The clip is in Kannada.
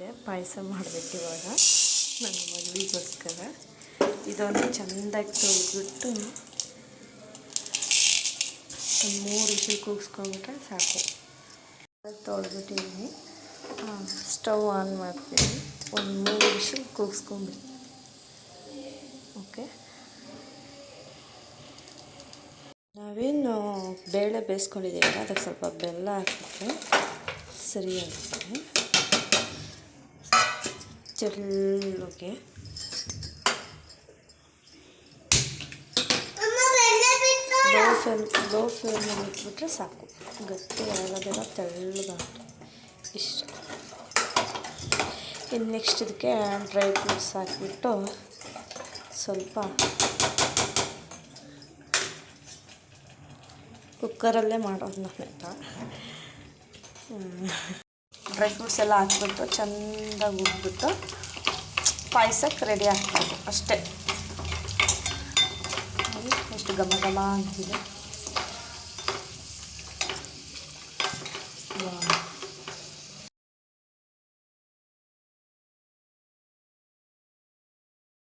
ಮಾಡಿದೆ ಪಾಯಸ ಮಾಡಬೇಕು ಇವಾಗ ನನ್ನ ಮಗಳಿಗೋಸ್ಕರ. ಇದೊಂದು ಚೆಂದಾಗಿ ತೊಳೆದ್ಬಿಟ್ಟು ಒಂದು ಮೂರು ವಿಷಲ್ ಕೂಗಿಸ್ಕೊಂಡ್ಬಿಟ್ರೆ ಸಾಕು. ತೊಳೆದ್ಬಿಟ್ಟಿದ್ದೀನಿ ಸ್ಟವ್ ಆನ್ ಮಾಡ್ತೀನಿ. ಒಂದು ಮೂರು ವಿಷಲ್ ಕೂಗಿಸ್ಕೊಂಡ್ಬಿಟ್ಟು ಓಕೆ? ನಾವೇನು ಬೇಳೆ ಬೇಯಿಸ್ಕೊಂಡಿದ್ದೀವಲ್ಲ, ಅದಕ್ಕೆ ಸ್ವಲ್ಪ ಬೆಲ್ಲ ಹಾಕಿದ್ರೆ ಸರಿಯಾಗುತ್ತೆ ಚೆಲ್ಲಗೆ ಲೋ ಫ್ಲೇಮ್ ಲೋ ಫ್ಲೇಮಲ್ಲಿ ಇಟ್ಬಿಟ್ರೆ ಸಾಕು. ಗಟ್ಟಿ ಆಗೋದೆಲ್ಲ ತೆಳ್ಳಗಾಗ್ತದೆ. ಇಷ್ಟು. ಇನ್ನು ನೆಕ್ಸ್ಟ್ ಇದಕ್ಕೆ ಡ್ರೈ ಫ್ರೂಟ್ಸ್ ಹಾಕಿಬಿಟ್ಟು ಸ್ವಲ್ಪ ಕುಕ್ಕರಲ್ಲೇ ಮಾಡೋದು ನಾನೆಲ್ಲ ಡ್ರೈ ಫ್ರೂಟ್ಸ್ ಎಲ್ಲ ಹಾಕ್ಬಿಟ್ಟು ಚೆಂದಾಗಿ ಉಬ್ಬಿಟ್ಟು ಪಾಯಸಕ್ಕೆ ರೆಡಿ ಆಗ್ತದೆ ಅಷ್ಟೇ. ಎಷ್ಟು ಘಮ ಘಮ ಅಂತಿದೆ